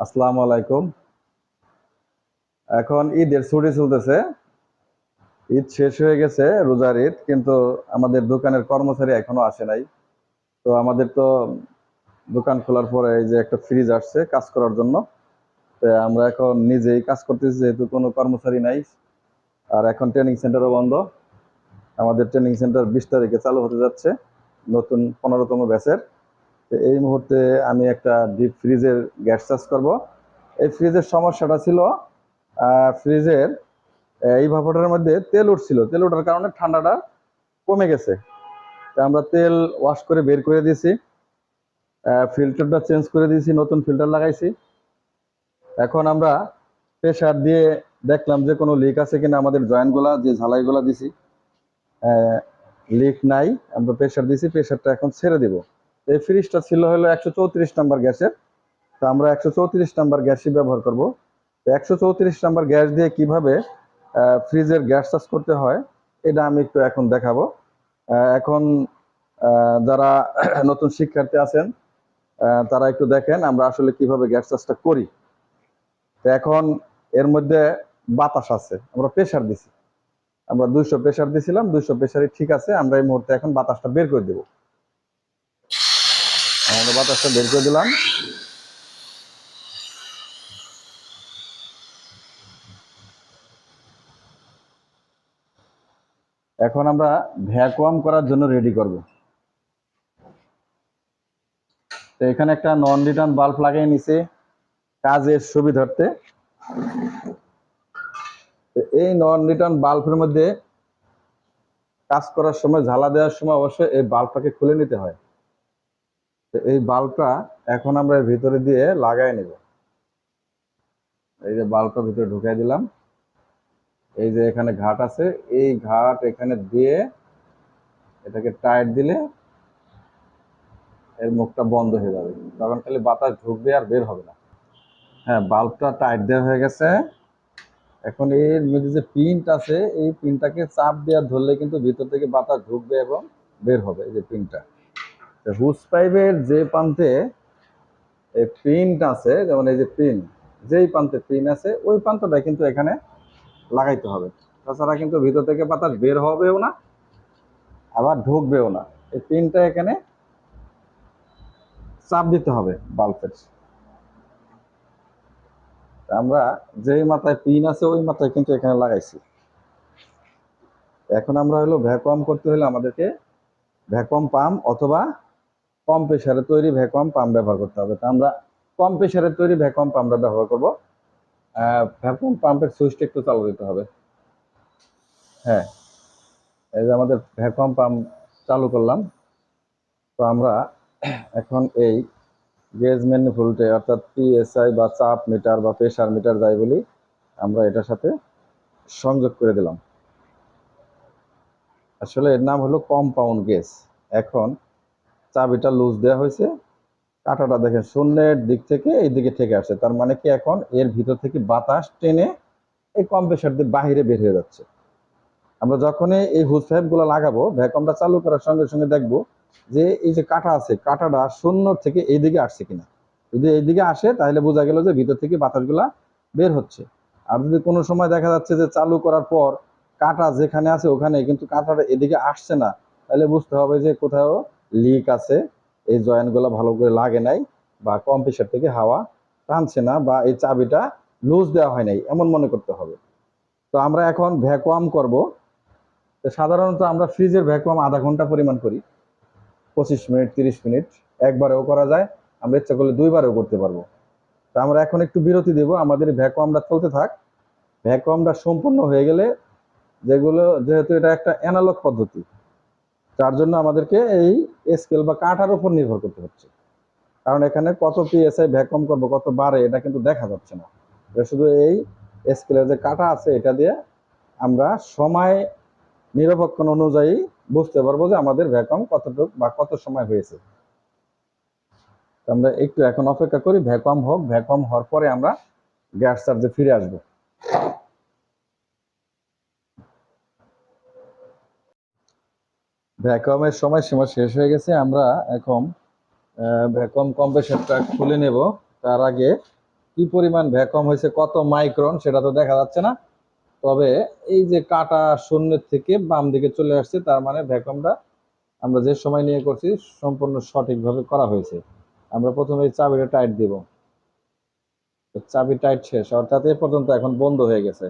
আসসালামু আলাইকুম। এখন ঈদের ছুটি চলতেছে। ঈদ শেষ হয়ে গেছে, রোজার ঈদ, কিন্তু আমাদের দোকানের কর্মচারী এখনও আসে নাই। তো আমাদের তো দোকান খোলার পরে এই যে একটা ফ্রিজ আসছে কাজ করার জন্য। তো আমরা এখন নিজেই কাজ করতেছি, যেহেতু কোনো কর্মচারী নাই। আর এখন ট্রেনিং সেন্টারও বন্ধ। আমাদের ট্রেনিং সেন্টার বিশ তারিখে চালু হতে যাচ্ছে, নতুন পনেরোতম ব্যাচের এই মুহূর্তে আমি একটা ডিপ ফ্রিজের গ্যাস চার্জ করব। এই ফ্রিজের সমস্যাটা ছিল ফ্রিজের এই ভাপটার মধ্যে তেল উঠছিল। তেল ওঠার কারণে ঠান্ডাটা কমে গেছে। আমরা তেল ওয়াশ করে বের করে দিয়েছি। ফিল্টারটা চেঞ্জ করে দিয়েছি, নতুন ফিল্টার লাগাইছি। এখন আমরা প্রেশার দিয়ে দেখলাম যে কোনো লিক আছে কিনা আমাদের জয়েন্টগুলা যে ঝালাইগুলা দিছি। লিক নাই, আমরা প্রেশার দিছি প্রেশারটা এখন ছেড়ে দিব। এই ফ্রিজটা ছিল হলো একশো চৌত্রিশ নাম্বার গ্যাসের। তো আমরা একশো চৌত্রিশ নাম্বার গ্যাসই ব্যবহার করব। একশো চৌত্রিশ নাম্বার গ্যাস দিয়ে কীভাবে ফ্রিজের গ্যাস চার্জ করতে হয়, এটা আমি একটু এখন দেখাবো। এখন যারা নতুন শিক্ষার্থী আছেন তারা একটু দেখেন আমরা আসলে কীভাবে গ্যাস চার্জটা করি। তো এখন এর মধ্যে বাতাস আছে, আমরা প্রেশার দিছি। আমরা দুইশো প্রেশার দিছিলাম, দুইশো প্রেশারই ঠিক আছে, আমরা এই মুহূর্তে এখন বাতাসটা বের করে দেবো। আমরা বাতাসটা বের করে দিলাম। এখন আমরা ভ্যাকুয়াম করার জন্য রেডি করব। তো এখানে একটা নন রিটার্ন বাল্ব লাগিয়ে নিছে, কাজের সুবিধার্থে। এই নন রিটার্ন বাল্বের মধ্যে কাজ করার সময়, ঝালা দেওয়ার সময় অবশ্যই এই বাল্বটাকে খুলে নিতে হয়। এই বাল্বটা এখন আমরা ভিতরে দিয়ে লাগাই নেব। এই যে বাল্বটা ভিতরে ঢুকাই দিলাম। এই যে এখানে ঘাট আছে, এই ঘাট এখানে দিয়ে এটাকে টাইট দিলে এর মুখটা বন্ধ হয়ে যাবে। তখন খালি বাতাস ঢুকবে আর বের হবে না। হ্যাঁ বাল্বটা টাইট দেওয়া হয়ে গেছে। এখন এর মধ্যে যে পিনট আছে, এই পিনটাকে চাপ দেওয়া ধরলে কিন্তু ভিতর থেকে বাতাস ঢুকবে এবং বের হবে, এই যে পিনটা হুস পাইপের যে প্রান্তে পিনট আছে, যেমন এই যে পিন যেই প্রান্তে পিন আছে, ওই প্রান্তটা কিন্তু এখানে লাগাইতে হবে। তাছাড়া কিন্তু ভিতর থেকে বাতাস বের হবেও না, আবার ঢুকবেও না। এই পিনটা এখানে চাপ দিতে হবে বাল্বের। আমরা যেই মাথায় পিন আছে, ওই মাথায় কিন্তু এখানে লাগাইছি। এখন আমরা হলো ভ্যাকুয়াম করতে হলে আমাদেরকে ভ্যাকুয়াম পাম্প অথবা কম প্রেশারে তৈরি ভ্যাকুয়াম পাম্প ব্যবহার করতে হবে। তা আমরা কম প্রেশারে তৈরি ভ্যাকুয়াম পাম্পটা ব্যবহার করব। ভ্যাকুয়াম পাম্পের সুইচটা একটু চালু দিতে হবে। হ্যাঁ এই যে আমাদের ভ্যাকুয়াম পাম্প চালু করলাম। তো আমরা এখন এই গেজ ম্যানিফোল্টে অর্থাৎ পিএসআই বা চাপ মিটার বা প্রেশার মিটার যাই বলি, আমরা এটার সাথে সংযোগ করে দিলাম। আসলে এর নাম হলো কম্পাউন্ড গেজ। এখন চাবিটা লুজ দেওয়া হয়েছে। কাঁটাটা দেখেন, শূন্যের দিক থেকে এই দিকে ঠেকে আসছে। তার মানে কি এখন এর ভিতর থেকে বাতাস টেনে এই কম্প্রেসার দিয়ে বাহিরে বের হয়ে যাচ্ছে। আমরা যখনই এই হুজ পাইপগুলো লাগাবো ভ্যাকুয়ামটা চালু করার সঙ্গে সঙ্গে দেখব যে এই যে কাটা আছে, কাটাটা শূন্য থেকে এই দিকে আসছে কিনা। যদি এই দিকে আসে, তাহলে বোঝা গেল যে ভিতর থেকে বাতাসগুলা বের হচ্ছে। আর যদি কোনো সময় দেখা যাচ্ছে যে চালু করার পর কাটা যেখানে আছে ওখানে কিন্তু কাঁটাটা এদিকে আসছে না, তাহলে বুঝতে হবে যে কোথাও লিক আছে, এই জয়েন্টগুলো ভালো করে লাগে নাই বা কম্প্রেসার থেকে হাওয়া টানছে না বা এই চাবিটা লুজ দেওয়া হয় নাই, এমন মনে করতে হবে। তো আমরা এখন ভ্যাকুয়াম করব। তো সাধারণত আমরা ফ্রিজের ভ্যাকুয়াম আধা ঘণ্টা পরিমাণ করি, পঁচিশ মিনিট, তিরিশ মিনিট, একবারেও করা যায়, আমরা ইচ্ছা করলে দুইবারেও করতে পারব। তো আমরা এখন একটু বিরতি দেব, আমাদের ভ্যাকুয়ামটা চলতে থাক। ভ্যাকুয়ামটা সম্পূর্ণ হয়ে গেলে যেগুলো, যেহেতু এটা একটা অ্যানালগ পদ্ধতি তার জন্য আমাদেরকে এই স্কেল বা কাঁটার উপর নির্ভর করতে হচ্ছে। কারণ এখানে কত পিএসআই ভ্যাকুয়াম করব, কত বাড়ে, এটা কিন্তু দেখা যাচ্ছে না। শুধু এই স্কেলের যে কাঁটা আছে, এটা দিয়ে আমরা সময় নিরপেক্ষণ অনুযায়ী বুঝতে পারব যে আমাদের ভ্যাকুয়াম কতটুকু বা কত সময় হয়েছে। আমরা একটু এখন অপেক্ষা করি ভ্যাকুয়াম হোক ভ্যাকুয়াম হওয়ার পরে আমরা গ্যাস চার্জে ফিরে আসব। ভ্যাকুয়ামের সময় সীমা শেষ হয়ে গেছে। আমরা এখন ভ্যাকুয়াম কম্প্রেসারটা খুলে নেব। তার আগে কি পরিমাণ ভ্যাকুয়াম হয়েছে, কত মাইক্রন সেটা তো দেখা যাচ্ছে না। তবে এই যে কাটা শূন্যের থেকে বাম দিকে চলে আসছে, তার মানে ভ্যাকুয়ামটা আমরা যে সময় নিয়ে করছি, সম্পূর্ণ সঠিকভাবে করা হয়েছে। আমরা প্রথমে এই চাবিটা টাইট দিব। চাবি টাইট শেষ, অর্থাৎ এ পর্যন্ত এখন বন্ধ হয়ে গেছে।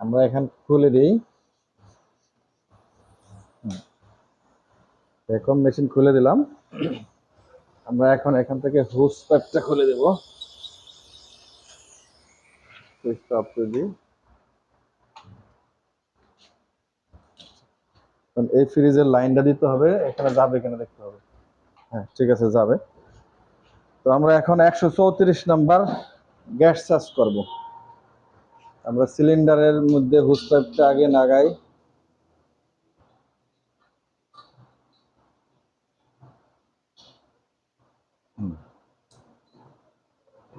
আমরা এখন খুলে দিই। ভ্যাকুয়াম মেশিন খুলে দিলাম। আমরা এখন এখান থেকে হুস পাইপটা খুলে দেব। সুইচটা অফ করে দিই। এই ফ্রিজের লাইনটা দিতে হবে। এখানে যাবে কিনা দেখতে হবে। হ্যাঁ ঠিক আছে, যাবে। তো আমরা এখন একশো চৌত্রিশ নাম্বার গ্যাস চার্জ করব। আমরা সিলিন্ডারের মধ্যে হুস পাইপটা আগে লাগাই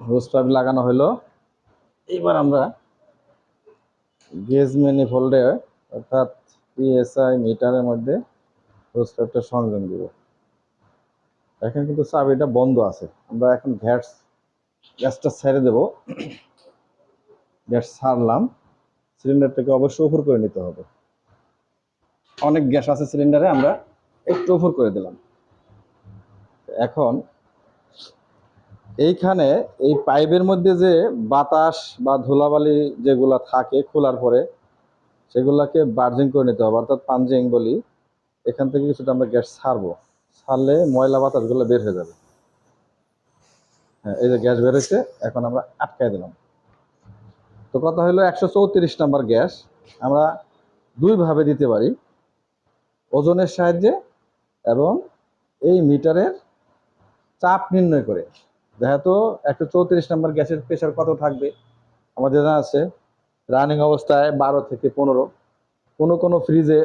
হোস পাইপ লাগানো হলো এবার আমরা গেজ ম্যানিফোল্ডে অর্থাৎ পিএসআই মিটারের মধ্যে হোস পাইপটা সংযোগ দিব। এখন কিন্তু চাবিটা বন্ধ আছে। আমরা এখন গ্যাস গ্যাসটা ছেড়ে দেব। গ্যাস ছাড়লাম। সিলিন্ডারটাকে অবশ্যই উপর করে নিতে হবে। অনেক গ্যাস আছে সিলিন্ডারে, আমরা একটু উপর করে দিলাম। এখন এইখানে এই পাইপের মধ্যে যে বাতাস বা ধুলাবালি যেগুলা থাকে খোলার পরে, সেগুলাকে বার্জিং করে নিতে হবে, অর্থাৎ পাঞ্জিং বলি। এখান থেকে কিছুটা আমরা গ্যাস ছাড়বো। ছাড়লে ময়লা বাতাসগুলো বের হয়ে যাবে। হ্যাঁ এই যে গ্যাস বের হয়েছে, এখন আমরা আটকায় দিলাম। তো কথা হলো একশো চৌত্রিশ নাম্বার গ্যাস। আমরা দুইভাবে দিতে পারি, ওজনের সাহায্যে এবং এই মিটারের চাপ নির্ণয় করে। যেহেতু একশো চৌত্রিশ নম্বর গ্যাসের প্রেশার কত থাকবে? আমাদের জানা আছে রানিং অবস্থায় বারো থেকে পনেরো। কোনো কোনো ফ্রিজে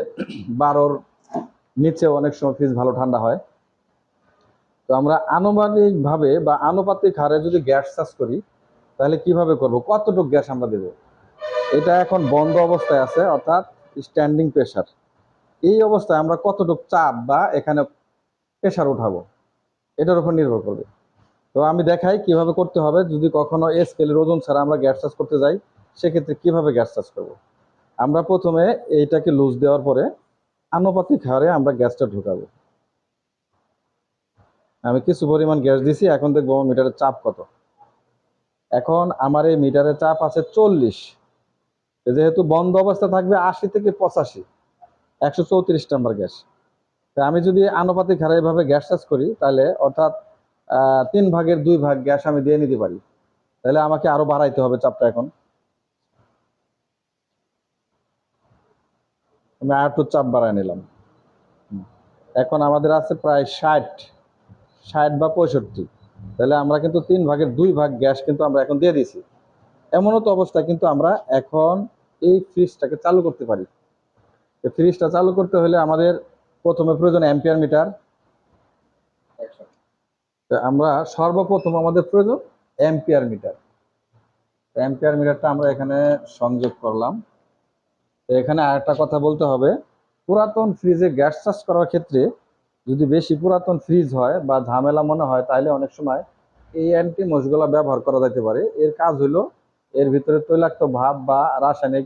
বারোর নিচে অনেক সময় ফ্রিজ ভালো ঠান্ডা হয়। তো আমরা আনুমানিকভাবে বা আনুপাতিক হারে যদি গ্যাস চাষ করি, তাহলে কীভাবে করব? কতটুকু গ্যাস আমরা দেব? এটা এখন বন্ধ অবস্থায় আছে, অর্থাৎ স্ট্যান্ডিং প্রেশার এই অবস্থায় আমরা কতটুকু চাপ বা এখানে প্রেশার উঠাবো? এটার উপর নির্ভর করবে। তো আমি দেখাই কীভাবে করতে হবে। যদি কখনো এ স্কেলের ওজন ছাড়া আমরা গ্যাস চার্জ করতে যাই, সেক্ষেত্রে কীভাবে গ্যাস চার্জ করব? আমরা প্রথমে এইটাকে লুজ দেওয়ার পরে আনুপাতিক হারে আমরা গ্যাসটা ঢুকাবো। আমি কিছু পরিমাণ গ্যাস দিছি, এখন দেখব মিটারের চাপ কত। এখন আমার এই মিটারের চাপ আছে চল্লিশ। যেহেতু বন্ধ অবস্থা থাকবে আশি থেকে পঁচাশি, একশো চৌত্রিশ নাম্বার গ্যাস তা আমি যদি আনুপাতিক হারে এভাবে গ্যাস চার্জ করি, তাহলে অর্থাৎ তিন ভাগের দুই ভাগ গ্যাস আমি দিয়ে নিতে পারি। তাহলে আমাকে আরও বাড়াইতে হবে চাপটা এখন। আমি আর একটু চাপ বাড়ায় নিলাম। এখন আমাদের আছে প্রায় ষাট ষাট বা পঁয়ষট্টি। তাহলে আমরা কিন্তু তিন ভাগের দুই ভাগ গ্যাস কিন্তু আমরা এখন দিয়ে দিয়েছি। এমনও তো অবস্থা কিন্তু আমরা এখন এই ফ্রিজটাকে চালু করতে পারি। ফ্রিজটা চালু করতে হলে আমাদের প্রথমে প্রয়োজন অ্যাম্পিয়ার মিটার আমরা সর্বপ্রথম আমাদের প্রয়োজন অ্যাম্পিয়ার মিটার অ্যাম্পিয়ার মিটারটা আমরা এখানে সংযোগ করলাম। তো এখানে আরেকটা কথা বলতে হবে, পুরাতন ফ্রিজে গ্যাস চার্জ করার ক্ষেত্রে যদি বেশি পুরাতন ফ্রিজ হয় বা ঝামেলা মনে হয় তাহলে অনেক সময় এই অ্যান্টি মোষগুলা ব্যবহার করা যেতে পারে। এর কাজ হলো এর ভিতরে তৈলাক্ত ভাব বা রাসায়নিক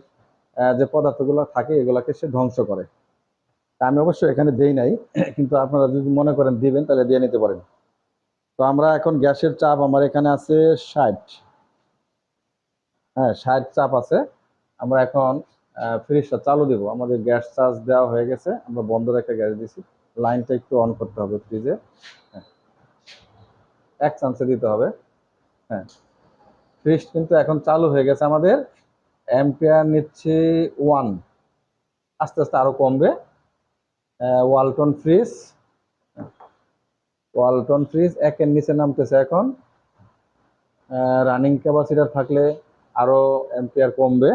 যে পদার্থগুলো থাকে, এগুলাকে সে ধ্বংস করে। আমি অবশ্যই এখানে দেই নাই, কিন্তু আপনারা যদি মনে করেন দিবেন, তাহলে দিয়ে নিতে পারেন। তো আমরা এখন গ্যাসের চাপ আমার এখানে আছে ষাট। হ্যাঁ ষাট চাপ আছে। আমরা এখন ফ্রিজটা চালু দেব। আমাদের গ্যাস চার্জ দেওয়া হয়ে গেছে। আমরা বন্ধ রেখে গ্যাস দিছি লাইনটা একটু অন করতে হবে ফ্রিজে। হ্যাঁ। এক চান্সে দিতে হবে। হ্যাঁ। ফ্রিজ কিন্তু এখন চালু হয়ে গেছে আমাদের। অ্যাম্পিয়ার নিচ্ছে ওয়ান। আস্তে আস্তে আরও কমবে। ওয়ালটন ফ্রিজ। ওয়ালটন ফ্রিজ, একের নিচে নামতেছে এখন। রানিং ক্যাপাসিটার থাকলে আরও অ্যাম্পিয়ার কমবে।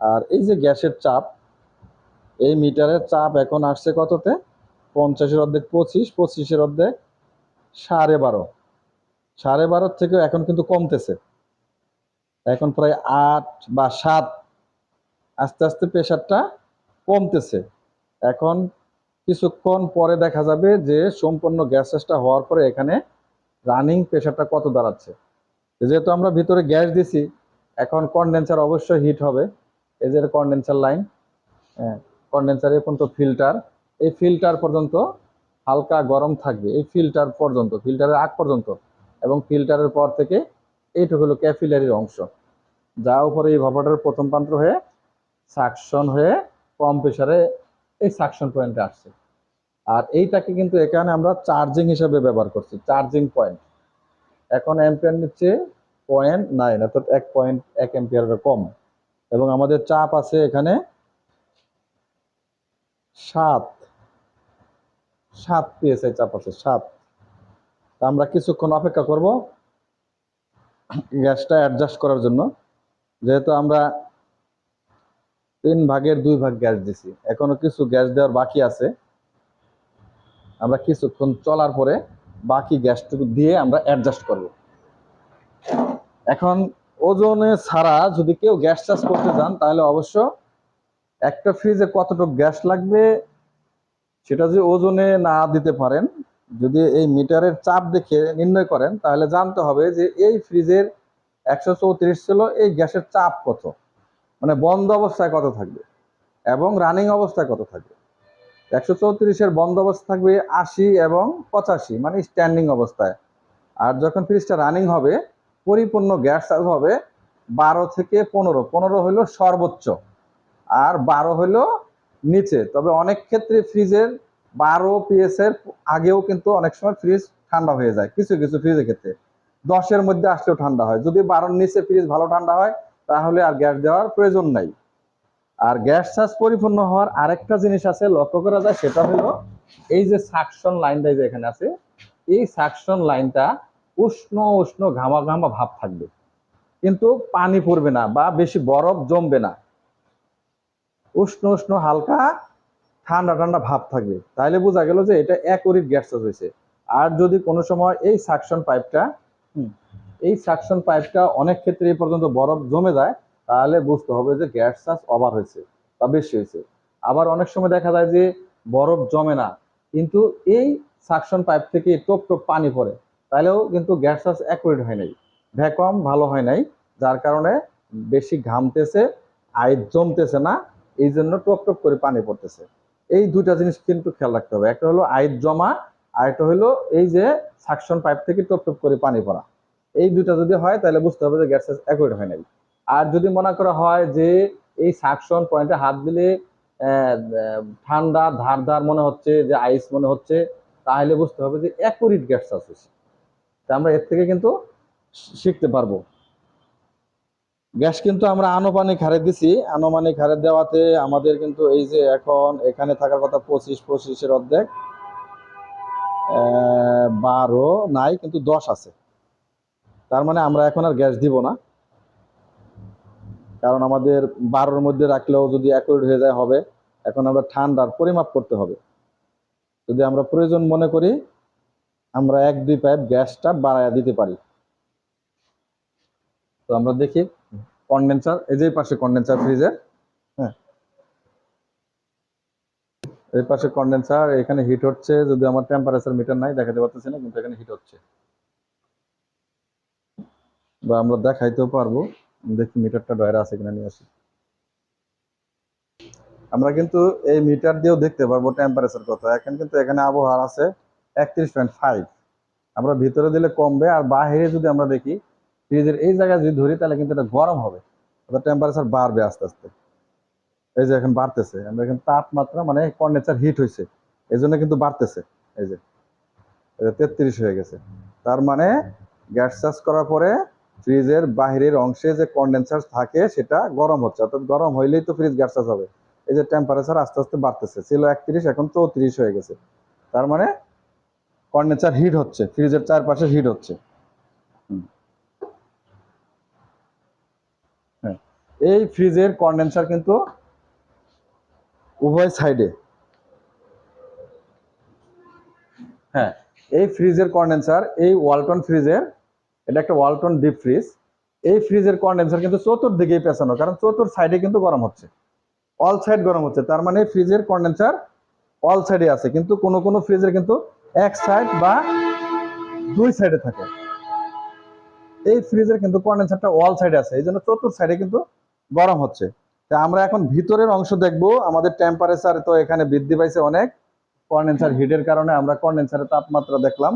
আর এই যে গ্যাসের চাপ, এই মিটারের চাপ এখন আসছে কততে? পঞ্চাশের অর্ধেক পঁচিশ, পঁচিশের অর্ধেক সাড়ে বারো। সাড়ে বারোর থেকে এখন কিন্তু কমতেছে। এখন প্রায় আট বা সাত, আস্তে আস্তে প্রেশারটা কমতেছে। এখন কিছুক্ষণ পরে দেখা যাবে যে সম্পূর্ণ গ্যাস চেষ্টা হওয়ার পরে এখানে রানিং প্রেশারটা কত দাঁড়াচ্ছে। যেহেতু আমরা ভিতরে গ্যাস দিছি, এখন কন্ডেন্সার অবশ্যই হিট হবে। এই যে কন্ডেন্সার লাইন কন্ডেন্সার পর্যন্ত ফিল্টার এই ফিল্টার পর্যন্ত হালকা গরম থাকবে। এই ফিল্টার পর্যন্ত ফিল্টারের আগ পর্যন্ত এবং ফিল্টারের পর থেকে এইটুকু হলো ক্যাফিলারির অংশ। যা উপরে এই ভাপাটার প্রথম প্রান্ত হয়ে সাকশন হয়ে কম প্রেসারে এই সাকশন পয়েন্টে আসছে। আর এইটাকে কিন্তু এখানে আমরা চার্জিং হিসেবে ব্যবহার করছি চার্জিং পয়েন্ট এখন অ্যাম্পিয়ার নিচ্ছে পয়েন্ট নাইন অর্থাৎ এক পয়েন্ট এক অ্যাম্পিয়ারের কম। এবং আমাদের চাপ আছে এখানে সাত সাত পিএসআই চাপ আছে, সাত। তা আমরা কিছুক্ষণ অপেক্ষা করব গ্যাসটা অ্যাডজাস্ট করার জন্য। যেহেতু আমরা তিন ভাগের দুই ভাগ গ্যাস দিছি, এখনও কিছু গ্যাস দেওয়ার বাকি আছে। আমরা কিছুক্ষণ চলার পরে বাকি গ্যাসটুকু দিয়ে আমরা অ্যাডজাস্ট করব। এখন ওজনে ছাড়া যদি কেউ গ্যাস চাষ করতে যান, তাহলে অবশ্য একটা ফ্রিজে কতটুকু গ্যাস লাগবে সেটা যদি ওজনে না দিতে পারেন, যদি এই মিটারের চাপ দেখে নির্ণয় করেন, তাহলে জানতে হবে যে এই ফ্রিজের একশো চৌত্রিশ ছিল, এই গ্যাসের চাপ কত? মানে বন্ধ অবস্থায় কত থাকবে? এবং রানিং অবস্থায় কত থাকবে? একশো চৌত্রিশের বন্ধ অবস্থা থাকবে আশি এবং পঁচাশি মানে স্ট্যান্ডিং অবস্থায়। আর যখন ফ্রিজটা রানিং হবে, পরিপূর্ণ গ্যাস চার্জ হবে বারো থেকে পনেরো। পনেরো হলো সর্বোচ্চ, আর বারো হলো নিচে। তবে অনেক ক্ষেত্রে ফ্রিজের বারো পিএস এর আগেও কিন্তু অনেক সময় ফ্রিজ ঠান্ডা হয়ে যায়, কিছু কিছু ফ্রিজের ক্ষেত্রে। দশের মধ্যে আসলেও ঠান্ডা হয়। যদি বারোর নিচে ফ্রিজ ভালো ঠান্ডা হয়, তাহলে আর গ্যাস দেওয়ার প্রয়োজন নাই। আর গ্যাস চার্জ পরিপূর্ণ হওয়ার আরেকটা জিনিস আছে, লক্ষ্য করা যায়, সেটা হলো এই যে সাকশন লাইনটা যে এখানে আছে, এই সাকশন লাইনটা উষ্ণ উষ্ণ ঘামা ঘামা ভাব থাকবে। কিন্তু পানি পড়বে না বা বেশি বরফ জমবে না। উষ্ণ উষ্ণ হালকা ঠান্ডা ঠান্ডা ভাব থাকবে। তাহলে বোঝা গেল যে এটা অ্যাকোরিট গ্যাস চার্জ হয়েছে। আর যদি কোনো সময় এই সাকশন পাইপটা এই সাকশন পাইপটা অনেক ক্ষেত্রে এই পর্যন্ত বরফ জমে যায় তাহলে বুঝতে হবে যে গ্যাস চার্জ ওভার হয়েছে বা বেশি হয়েছে। আবার অনেক সময় দেখা যায় যে বরফ জমে না, কিন্তু এই সাকশন পাইপ থেকে টোপ টোপ পানি পড়ে। তাহলেও কিন্তু গ্যাস চার্জ অ্যাকুরেট হয় নাই ভ্যাকুয়াম ভালো হয় নাই, যার কারণে বেশি ঘামতেছে আইস জমতেছে না, এই জন্য টপ টপ করে পানি পড়তেছে। এই দুইটা জিনিস কিন্তু খেয়াল রাখতে হবে। একটা হলো আইস জমা, আর একটা হলো এই যে সাকশন পাইপ থেকে টপ টপ করে পানি পড়া। এই দুইটা যদি হয়, তাহলে বুঝতে হবে যে গ্যাস অ্যাকুরেট হয় নাই। আর যদি মনে করা হয় যে এই সাকশন পয়েন্টে হাত দিলে ঠান্ডা, ধার ধার মনে হচ্ছে, যে আইস মনে হচ্ছে, তাহলে বুঝতে হবে যে অ্যাকুরিট গ্যাস হচ্ছে তা আমরা এর থেকে কিন্তু শিখতে পারব। গ্যাস কিন্তু আমরা আনুমানিক হারে দিছি। আনুমানিক হারে দেওয়াতে আমাদের কিন্তু এই যে এখন এখানে থাকার কথা পঁচিশ, পঁচিশের অর্ধেক বারো নাই, কিন্তু দশ আছে। তার মানে আমরা এখন আর গ্যাস দিব না। কারণ আমাদের বারোর মধ্যে রাখলেও যদি অ্যাকুরেট হয়ে যায় হবে, এখন আমরা ঠান্ডার পরিমাপ করতে হবে। যদি আমরা প্রয়োজন মনে করি, আমরা এক দুই পাইপ গ্যাসটা বাড়ায় দিতে পারি। তো আমরা দেখি কন্ডেন্সার এই যে পাশে কন্ডেন্সার ফ্রিজের হ্যাঁ। এই পাশে কন্ডেন্সার এখানে হিট হচ্ছে, যদি আমার টেম্পারেচার মিটার নাই, দেখাতে পারতেছি না, কিন্তু এখানে হিট হচ্ছে। বা আমরা দেখাইতেও পারব। দেখি মিটারটা ডয়রা আছে কিনা নিয়ে আসি। আমরা কিন্তু এই মিটার দিয়েও দেখতে পারব টেম্পারেচার কত এখন কিন্তু এখানে আবহাওয়া আছে একত্রিশ পয়েন্ট ফাইভ আমরা ভিতরে দিলে কমবে আর বাহিরে যদি আমরা দেখি, ফ্রিজের এই জায়গায় যদি ধরি, তাহলে কিন্তু এটা গরম হবে। অর্থাৎ টেম্পারেচার বাড়বে আস্তে আস্তে। এই যে এখন বাড়তেছে। আমরা এখন তাপমাত্রা মানে কন্ডেন্সার হিট হয়েছে। এই জন্য কিন্তু বাড়তেছে। এই যে তেত্রিশ হয়ে গেছে। তার মানে গ্যাস চার্জ করার পরে ফ্রিজের বাহিরের অংশে যে কন্ডেন্সার থাকে, সেটা গরম হচ্ছে। অর্থাৎ গরম হইলেই তো ফ্রিজ গ্যাস হবে। এই যে টেম্পারেচার আস্তে আস্তে বাড়তেছে। ছিল একত্রিশ, এখন চৌত্রিশ হয়ে গেছে। তার মানে কন্ডেন্সার হিট হচ্ছে। ফ্রিজের চারপাশে হিট হচ্ছে। হ্যাঁ। এই ফ্রিজের কন্ডেন্সার কিন্তু উভয় সাইডে হ্যাঁ। এই ফ্রিজের কন্ডেন্সার এই ওয়ালটন ফ্রিজের এটা একটা ওয়ালটন ডিপ ফ্রিজ এই ফ্রিজের কন্ডেন্সার কিন্তু চতুর্দিকেই পেছানো, কারণ চতুর সাইডে কিন্তু গরম হচ্ছে। অল সাইড গরম হচ্ছে, তার মানে ফ্রিজের কন্ডেন্সার অল সাইডে আছে, কিন্তু কোনো কোনো ফ্রিজের কিন্তু এক সাইড বা দুই সাইডে থাকে। এই ফ্রিজের কিন্তু কন্ডেন্সারটা ওয়াল সাইডে আছে, এই জন্য চতুর্থ সাইডে কিন্তু গরম হচ্ছে। তা আমরা এখন ভিতরের অংশ দেখব, আমাদের টেম্পারেচার তো এখানে বৃদ্ধি পাইছে অনেক। কন্ডেন্সার হিটের কারণে আমরা কন্ডেন্সারের তাপমাত্রা দেখলাম।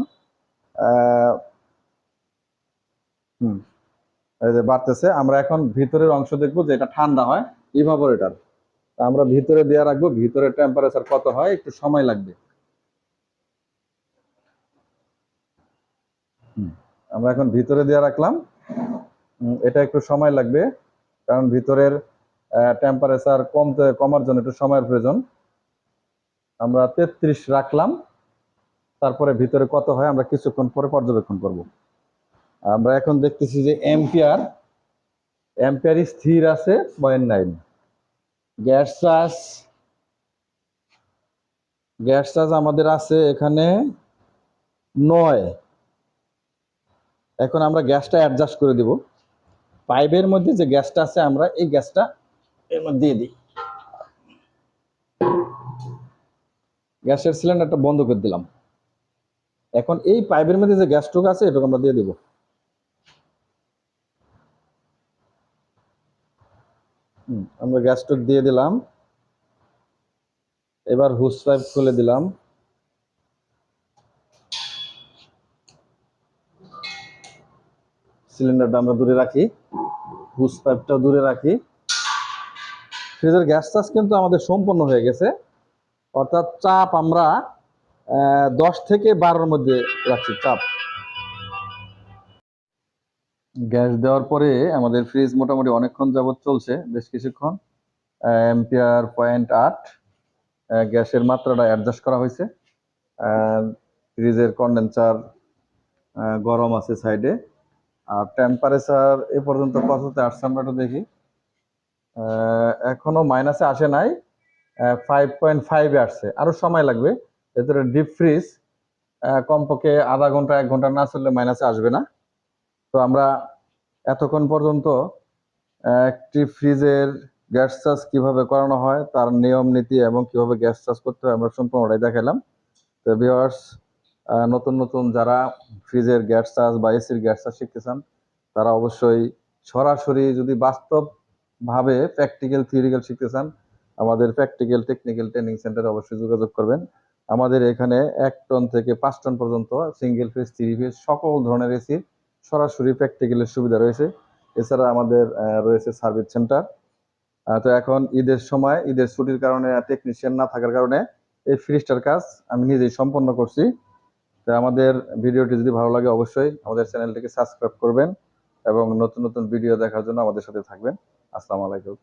হুম। এই যে বাড়তেছে, আমরা এখন ভিতরের অংশ দেখব যে এটা ঠান্ডা হয় ইভাপোরেটর আমরা ভিতরে দেওয়া রাখব, ভিতরের টেম্পারেচার কত হয়, একটু সময় লাগবে। আমরা এখন ভিতরে দেওয়া রাখলাম। এটা একটু সময় লাগবে, কারণ ভিতরের টেম্পারেচার কমতে, কমার জন্য একটু সময়ের প্রয়োজন। আমরা তেত্রিশ রাখলাম, তারপরে ভিতরে কত হয়, আমরা কিছুক্ষণ পরে পর্যবেক্ষণ করব। আমরা এখন দেখতেছি যে এম্পিয়ার এম্পিয়ারই স্থির আছে point nine. Gas charge gas charge আমাদের আছে এখানে নয়। এখন আমরা গ্যাসটা অ্যাডজাস্ট করে দিব। পাইপের মধ্যে যে গ্যাসটা আছে, আমরা এই গ্যাসটা এর মধ্যে দিয়ে দিই। গ্যাসের সিলিন্ডারটা বন্ধ করে দিলাম। এখন এই পাইপের মধ্যে যে গ্যাসটুকু আছে, এটুকু আমরা দিয়ে দিব। আমরা গ্যাসটুক দিয়ে দিলাম। এবার হুস পাইপ খুলে দিলাম। সিলিন্ডারটা আমরা দূরে রাখি। হুস পাইপটা দূরে রাখি। ফ্রিজের গ্যাস চার্জ কিন্তু আমাদের সম্পন্ন হয়ে গেছে। অর্থাৎ চাপ আমরা দশ থেকে বারোর মধ্যে রাখছি, চাপ। গ্যাস দেওয়ার পরে আমাদের ফ্রিজ মোটামুটি অনেকক্ষণ যাবত চলছে, বেশ কিছুক্ষণ। এম্পিয়ার পয়েন্ট আট গ্যাসের মাত্রাটা অ্যাডজাস্ট করা হয়েছে। ফ্রিজের কন্ডেন্সার গরম আছে সাইডে আর টেম্পারেচার এ পর্যন্ত কততে আসছে আমরা একটু দেখি। এখনও মাইনাসে আসে নাই। ফাইভ পয়েন্ট ফাইভে আসছে। আরও সময় লাগবে। ভেতরে ডিপ ফ্রিজ কমপক্ষে আধা ঘণ্টা, এক ঘণ্টা না চললে মাইনাসে আসবে না। তো আমরা এতক্ষণ পর্যন্ত একটি ফ্রিজের গ্যাস চার্জ কীভাবে করানো হয়, তার নিয়ম, নীতি এবং কীভাবে গ্যাস চার্জ করতে হয় আমরা সম্পূর্ণটাই দেখালাম তো ভিউয়ার্স নতুন নতুন যারা ফ্রিজের গ্যাস চার্জ বা এসির গ্যাস চার্জ শিখতে চান, তারা অবশ্যই সরাসরি যদি বাস্তব ভাবে প্র্যাকটিক্যাল থিওরিক্যাল শিখতে চান, আমাদের প্র্যাকটিক্যাল টেকনিক্যাল ট্রেনিং সেন্টারে অবশ্যই যোগাযোগ করবেন। আমাদের এখানে এক টন থেকে পাঁচ টন পর্যন্ত সিঙ্গেল ফেজ থ্রি ফেজ সকল ধরনের এসির সরাসরি প্র্যাকটিক্যালের সুবিধা রয়েছে। এছাড়া আমাদের রয়েছে সার্ভিস সেন্টার তো এখন ঈদের সময়, ঈদের ছুটির কারণে টেকনিশিয়ান না থাকার কারণে এই ফ্রিজটার কাজ আমি নিজেই সম্পন্ন করছি। তো আমাদের ভিডিওটি যদি ভালো লাগে অবশ্যই আমাদের চ্যানেলটিকে সাবস্ক্রাইব করবেন এবং নতুন নতুন ভিডিও দেখার জন্য আমাদের সাথে থাকবেন। আসসালামু আলাইকুম।